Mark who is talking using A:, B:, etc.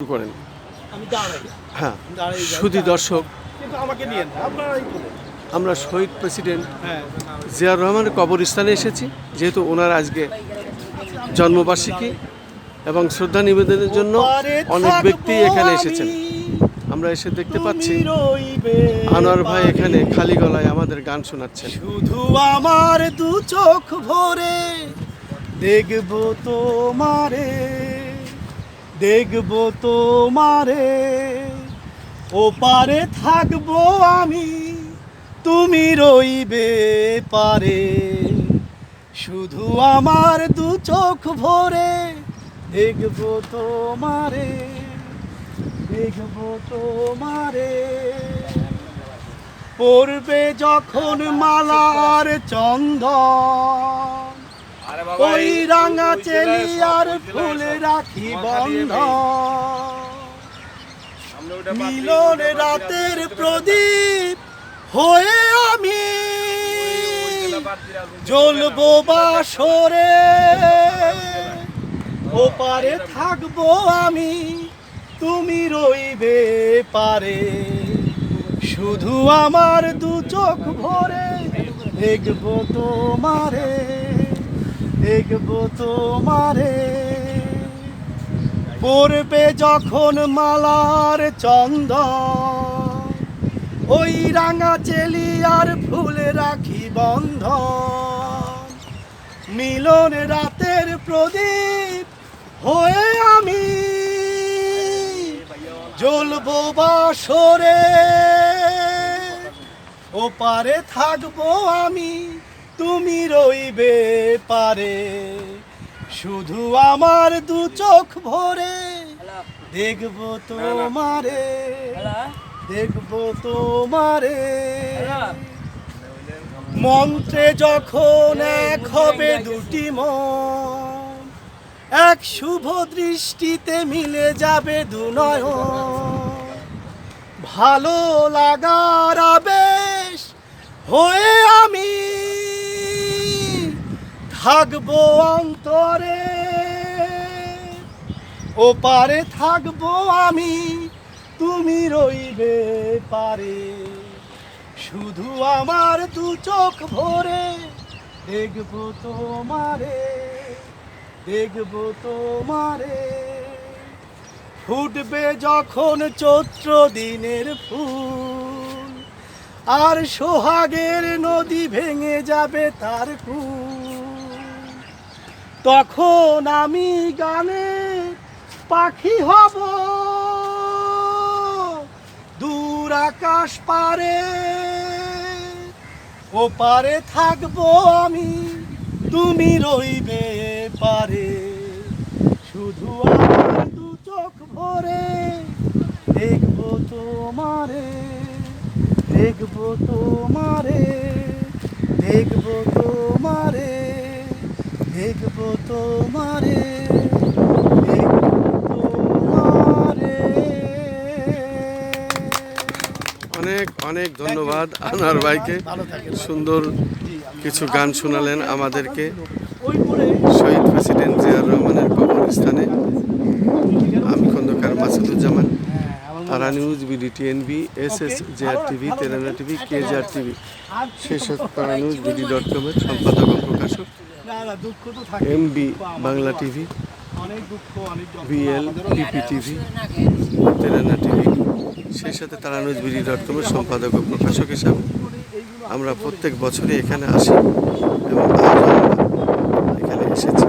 A: করেন। হ্যাঁ সুধী দর্শক। আমরা শহীদ প্রেসিডেন্ট
B: হ্যাঁ।
A: জিয়াউর রহমানের কবরস্থানে এসেছি যেহেতু ওনার আজকে জন্মবার্ষিকী এবং শ্রদ্ধা নিবেদনের জন্য অনেক ব্যক্তি এখানে এসেছেন। আমরা এসে দেখতে পাচ্ছি আনোয়ার ভাই এখানে খালি গলায় আমাদের গান শোনাচ্ছেন।
B: শুধু আমার দু চোখ ভরে দেখব তোমারে। দেখব তোমারে, ও পারে থাকব আমি, তুমি রইবে পারে। শুধু আমার দু চোখ ভরে দেখব তোমারে দেখব তোমারে। পড়বে যখন মালার চন্দন ওই রাঙা চেলিয়ার ফুল রাখি বন্ধ। মিলন রাতের প্রদীপ হয়ে আমি জ্বলবো বাসরে। ওপারে থাকব আমি তুমি রইবে পারে। শুধু আমার দু চোখ ভরে দেখব তোমারে। দেখব তোমারে। পড়বে যখন মালার চন্দন, ওই রাঙা চেলিয়ার ফুল রাখি বন্ধ মিলন রাতের প্রদীপ হয়ে আমি জ্বলবো বাসরে। ও পারে থাকব আমি তুমি রইবে পারে। শুধু আমার দু চোখ ভরে। দেখব তোমারে। দেখব তোমারে। মন্ত্রে যখন এক হবে দুটি মন, এক শুভ দৃষ্টিতে মিলে যাবে দুনয় ভালো লাগার আবেশ হয়ে আমি থাকব অন্তরে। ও পারে থাকব আমি, তুমি রইবে পারে। শুধু আমার দু চোখ ভরে দেখব তোমারে দেখব তোমারে। ফুটবে যখন চৈত্র দিনের ফুল, আর সোহাগের নদী ভেঙে যাবে তার কুল তখন আমি গানে পাখি হব। দূর আকাশ পারে ও পারে থাকব আমি, তুমি রইবে পারে। শুধু আমার দু চোখ ভরে দেখব তোমারে দেখব তোমারে দেখব তোমারে। দেখব তোমারে
A: অনেক অনেক ধন্যবাদ আনার ভাইকে। সুন্দর কিছু গান শোনালেন আমাদেরকে। শহীদ প্রেসিডেন্ট জিয়াউর রহমানের কবরস্থানে। আমি Khandakar Masuduzzaman Tara news BD TNB S S JR TV Telenga TV K JR TV. শেষ তারা নিউজ বিডি ডট কমের সম্পাদক ও প্রকাশক। MB Bangla TV
B: VL
A: PP TV তেলানা TV সেই সাথে তারা নিউজ বিডি ডট কমের সম্পাদক ও প্রকাশক হিসাবে আমরা প্রত্যেক বছরই এখানে আসি এবং আজ আমরা এখানে এসেছি।